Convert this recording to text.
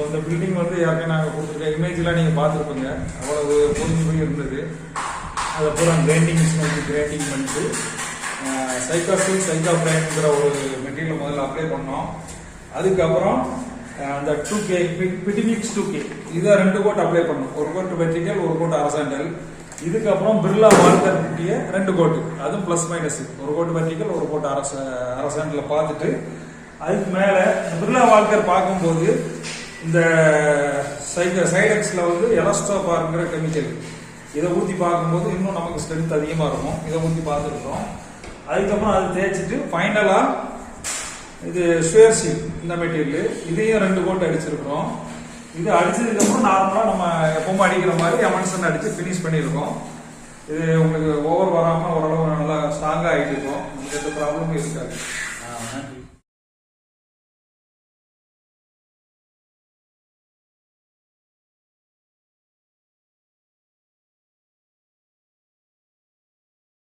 இப்போ இந்த பில்டிங் வந்து யாருமே நாங்கள் கொடுத்துருக்க இமேஜ்லாம் நீங்கள் பார்த்துருப்பீங்க. அவ்வளவு பொறிஞ்சு போய் இருந்தது. அதை பூரா கிரைண்டிங் மிஷின் வச்சு கிரைண்டிங் பண்ணிட்டு சைக்காசில் சைக்கா பிரைன்ங்கிற ஒரு மெட்டீரியல் முதல்ல அப்ளை பண்ணோம். அதுக்கப்புறம் அந்த டூ கே பிடிமிக்ஸ் டூ கே இதை ரெண்டு கோட் அப்ளை பண்ணோம். ஒரு கோட் வெர்டிக்கல் ஒரு கோட் அரசாண்டல் இதுக்கப்புறம் பிர்லா வால்கர் குட்டிய ரெண்டு கோட்டு அதுவும் ப்ளஸ் மைனஸ் ஒரு கோட்டு வெர்டிக்கல் ஒரு கோட்டு அரச அரசாண்டில் பார்த்துட்டு அதுக்கு மேலே பிர்லா வால்கர் பார்க்கும்போது இந்த சைட சைடெக்ஸ்ல வந்து எலஸ்ட்ரா கெமிக்கல் இதை ஊற்றி பார்க்கும்போது இன்னும் நமக்கு ஸ்ட்ரென்த் அதிகமாக இருக்கும். இதை ஊற்றி பார்த்துருக்கோம். அதுக்கப்புறம் அது தேய்ச்சிட்டு ஃபைனலாக இது ஸ்வேர்சில் இந்த மெட்டீரியல் இதையும் ரெண்டு கோட்டு அடிச்சிருக்கிறோம். இது அடிச்சதுக்கப்புறம் நார்மலாக நம்ம எப்பவும் அடிக்கிற மாதிரி எமன்சன் அடித்து ஃபினிஷ் பண்ணியிருக்கோம் இது உங்களுக்கு ஓவர் வராமல் ஓரளவு நல்லா ஸ்ட்ராங்காக ஆகிட்டு இருக்கும். எந்த ப்ராப்ளமும் இருக்காது.